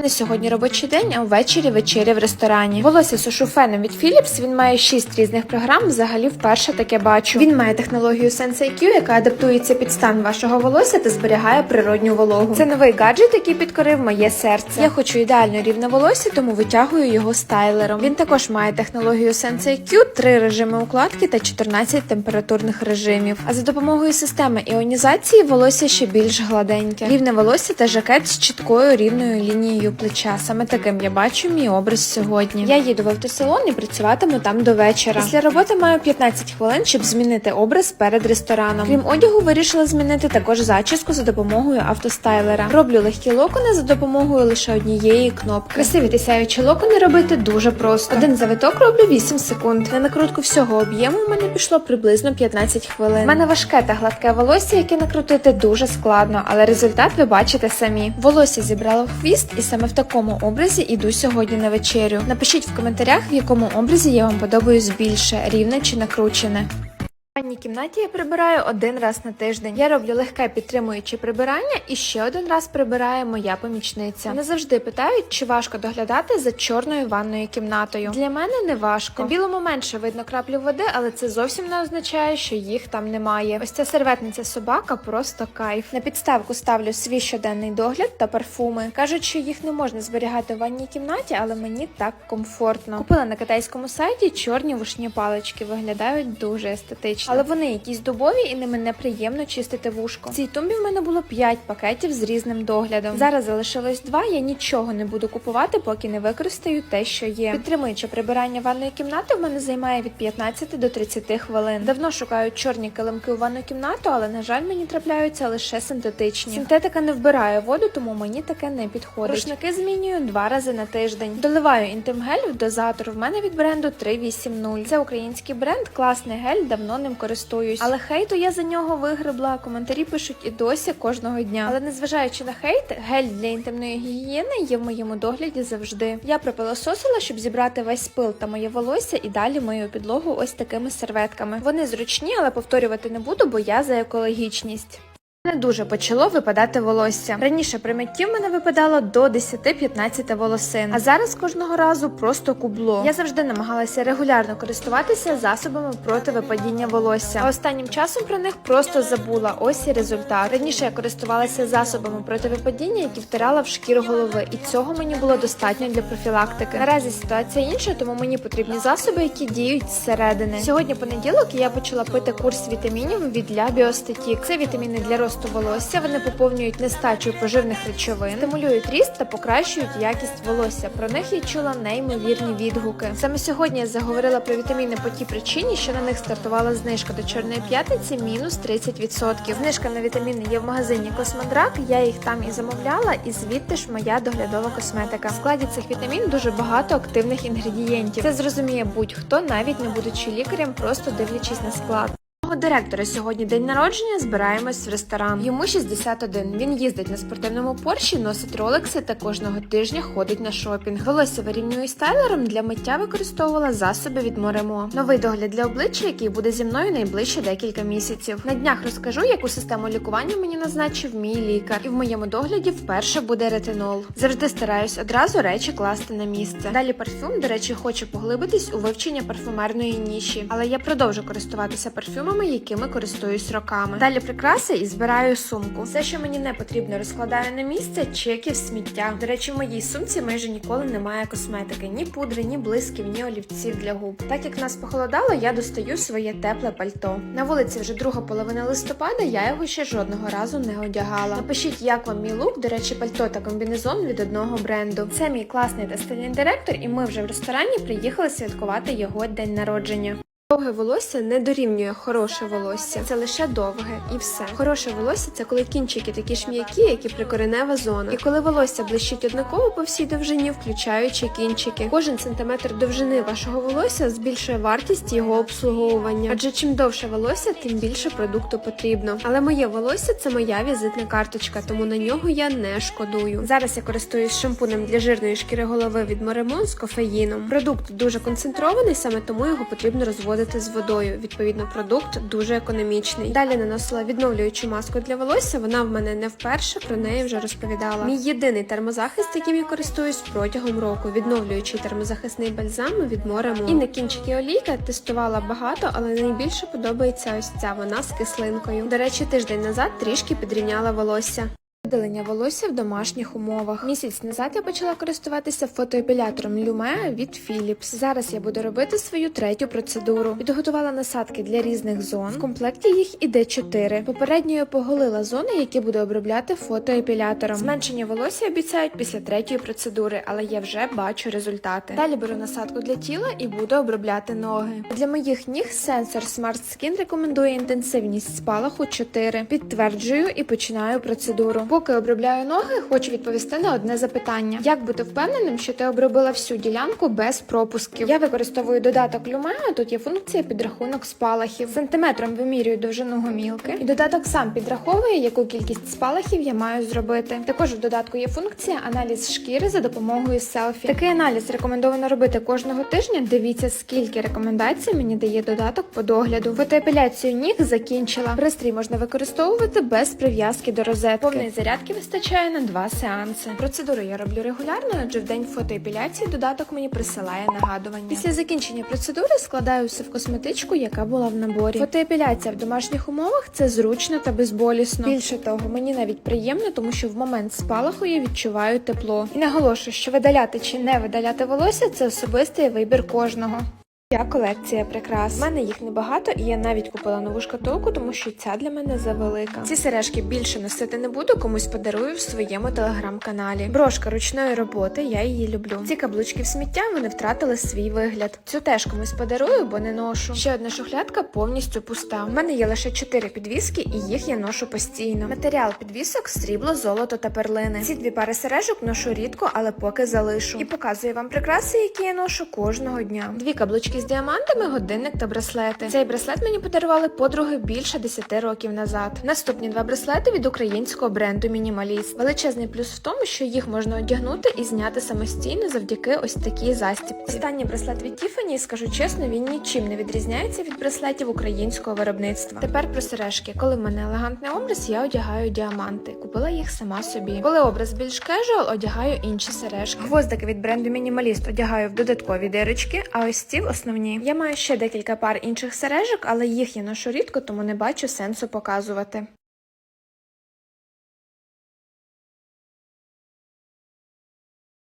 Мене сьогодні робочий день, а ввечері вечеря в ресторані. Волосся сушу феном від Philips, Він має 6 різних програм. Взагалі вперше таке бачу. Він має технологію SenseIQ, яка адаптується під стан вашого волосся та зберігає природню вологу. Це новий гаджет, який підкорив моє серце. Я хочу ідеально рівне волосся, тому витягую його стайлером. Він також має технологію SenseIQ, 3 режими укладки та 14 температурних режимів. А за допомогою системи іонізації волосся ще більш гладеньке. Рівне волосся та жакет з чіткою рівною лінією плеча. Саме таким я бачу мій образ сьогодні. Я їду в автосалон і працюватиму там до вечора. Після роботи маю 15 хвилин, щоб змінити образ перед рестораном. Крім одягу, вирішила змінити також зачіску за допомогою автостайлера. Роблю легкі локони за допомогою лише однієї кнопки. Красиві та сяючі локони робити дуже просто. Один завиток роблю 8 секунд. На накрутку всього об'єму в мене пішло приблизно 15 хвилин. У мене важке та гладке волосся, яке накрутити дуже складно, але результат ви бачите самі. Волосся зібрала в хвіст, і саме в такому образі іду сьогодні на вечерю. Напишіть в коментарях, в якому образі я вам подобаюсь більше, рівне чи накручене. Ванній кімнаті я прибираю один раз на тиждень. Я роблю легке підтримуюче прибирання, і ще один раз прибирає моя помічниця. Вони завжди питають, чи важко доглядати за чорною ванною кімнатою. Для мене не важко. На білому менше видно краплю води, але це зовсім не означає, що їх там немає. Ось ця серветниця собака просто кайф. На підставку ставлю свій щоденний догляд та парфуми. Кажуть, що їх не можна зберігати в ванній кімнаті, але мені так комфортно. Купила на китайському сайті чорні вушні палички. Виглядають дуже естетично. Але вони якісь дубові і ними неприємно чистити вушко. В цій тумбі в мене було 5 пакетів з різним доглядом. Зараз залишилось два. Я нічого не буду купувати, поки не використаю те, що є. Підтримуючи прибирання ванної кімнати, в мене займає від 15 до 30 хвилин. Давно шукаю чорні килимки у ванну кімнату, але на жаль, мені трапляються лише синтетичні. Синтетика не вбирає воду, тому мені таке не підходить. Рушники змінюю два рази на тиждень. Доливаю інтимгель в дозатор. В мене від бренду 380. Це український бренд, класний гель, давно ним користуюсь. Але хейту я за нього вигребла. Коментарі пишуть і досі кожного дня. Але незважаючи на хейт, гель для інтимної гігієни є в моєму догляді завжди. Я пропилососила, щоб зібрати весь пил та моє волосся і далі мою підлогу ось такими серветками. Вони зручні, але повторювати не буду, бо я за екологічність. Не дуже почало випадати волосся. Раніше при митті в мене випадало до 10-15 волосин, а зараз кожного разу просто кубло. Я завжди намагалася регулярно користуватися засобами проти випадіння волосся. А останнім часом про них просто забула. Ось і результат. Раніше я користувалася засобами проти випадіння, які втирала в шкіру голови, і цього мені було достатньо для профілактики. Наразі ситуація інша, тому мені потрібні засоби, які діють зсередини. Сьогодні понеділок я почала пити курс вітамінів від La Biostatic. Це вітаміни для росту волосся. Вони поповнюють нестачу поживних речовин, стимулюють ріст та покращують якість волосся. Про них я чула неймовірні відгуки. Саме сьогодні я заговорила про вітаміни по тій причині, що на них стартувала знижка до чорної п'ятниці мінус 30%. Знижка на вітаміни є в магазині Космодрак. Я їх там і замовляла, і звідти ж моя доглядова косметика. В складі цих вітамін дуже багато активних інгредієнтів. Це зрозуміє будь-хто, навіть не будучи лікарем, просто дивлячись на склад. Мого директора сьогодні день народження. Збираємось в ресторан. Йому 61. Він їздить на спортивному порші, носить ролекси та кожного тижня ходить на шопінг. Волосся вирівнюю стайлером для миття використовувала засоби від Моремо. Новий догляд для обличчя, який буде зі мною найближче декілька місяців. На днях розкажу, яку систему лікування мені назначив мій лікар. І в моєму догляді вперше буде ретинол. Завжди стараюсь одразу речі класти на місце. Далі парфюм, до речі, хочу поглибитись у вивчення парфумерної ніші, але я продовжу користуватися парфюмами якими користуюсь роками. Далі прикраси і збираю сумку. Все, що мені не потрібно, розкладаю на місце, чеків, сміття. До речі, в моїй сумці майже ніколи немає косметики, ні пудри, ні блисків, ні олівців для губ. Так як нас похолодало, я достаю своє тепле пальто. На вулиці вже друга половина листопада, я його ще жодного разу не одягала. Напишіть, як вам мій лук. До речі, пальто та комбінезон від одного бренду. Це мій класний та стильний директор, і ми вже в ресторані приїхали святкувати його день народження. Довге волосся не дорівнює хороше волосся. Це лише довге і все. Хороше волосся це коли кінчики такі ж м'які, як і прикоренева зона. І коли волосся блищить однаково по всій довжині, включаючи кінчики. Кожен сантиметр довжини вашого волосся збільшує вартість його обслуговування. Адже чим довше волосся, тим більше продукту потрібно. Але моє волосся це моя візитна карточка, тому на нього я не шкодую. Зараз я користуюсь шампунем для жирної шкіри голови від Моремон з кофеїном. Продукт дуже концентрований, саме тому його потрібно розводити розводити з водою. Відповідно, продукт дуже економічний. Далі наносила відновлюючу маску для волосся. Вона в мене не вперше, про неї вже розповідала. Мій єдиний термозахист, яким я користуюсь протягом року. Відновлюючий термозахисний бальзам від Моремо. І на кінчики олійка тестувала багато, але найбільше подобається ось ця вона з кислинкою. До речі, тиждень назад трішки підрівняла волосся. Видалення волосся в домашніх умовах. Місяць назад я почала користуватися фотоепілятором Lumea від Philips. Зараз я буду робити свою третю процедуру. Підготувала насадки для різних зон. В комплекті їх іде 4. Попередньо я поголила зони, які буду обробляти фотоепілятором. Зменшення волосся обіцяють після третьої процедури, але я вже бачу результати. Далі беру насадку для тіла і буду обробляти ноги. Для моїх ніг сенсор Smart Skin рекомендує інтенсивність спалаху 4. Підтверджую і починаю процедуру. Поки обробляю ноги, хочу відповісти на одне запитання: як бути впевненим, що ти обробила всю ділянку без пропусків? Я використовую додаток Lumea, Тут є функція підрахунок спалахів. Сантиметром вимірюю довжину гомілки, і додаток сам підраховує, яку кількість спалахів я маю зробити. Також в додатку є функція аналіз шкіри за допомогою селфі. Такий аналіз рекомендовано робити кожного тижня. Дивіться, скільки рекомендацій мені дає додаток по догляду. Фотоепіляцію ніг закінчила. Пристрій можна використовувати без прив'язки до розетки. Повної зарядки вистачає на два сеанси. Процедуру я роблю регулярно, адже в день фотоепіляції додаток мені присилає нагадування. Після закінчення процедури складаю все в косметичку, яка була в наборі. Фотоепіляція в домашніх умовах це зручно та безболісно. Більше того, мені навіть приємно, тому що в момент спалаху я відчуваю тепло. І наголошую, що видаляти чи не видаляти волосся це особистий вибір кожного. Я колекція прикрас. У мене їх небагато, і я навіть купила нову шкатулку, тому що ця для мене завелика. Ці сережки більше носити не буду, комусь подарую в своєму телеграм-каналі. Брошка ручної роботи, я її люблю. Ці каблучки в сміття вони втратили свій вигляд. Цю теж комусь подарую, бо не ношу. Ще одна шухлядка повністю пуста. У мене є лише чотири підвіски, і їх я ношу постійно. Матеріал підвісок срібло, золото та перлини. Ці дві пари сережок ношу рідко, але поки залишу. І показую вам прикраси, які я ношу кожного дня. Дві каблучки з діамантами, годинник та браслети. Цей браслет мені подарували подруги більше 10 років назад. Наступні два браслети від українського бренду Мінімаліст. Величезний плюс в тому, що їх можна одягнути і зняти самостійно завдяки ось такій застіпці. Останній браслет від Tiffany, скажу чесно, він нічим не відрізняється від браслетів українського виробництва. Тепер про сережки. Коли в мене елегантний образ, я одягаю діаманти. Купила їх сама собі. Коли образ більш кежуал, одягаю інші сережки. Гвоздики від бренду Мінімаліст одягаю в додаткові дирочки, а ось ці в основні. Я маю ще декілька пар інших сережок, але їх я ношу рідко, тому не бачу сенсу показувати.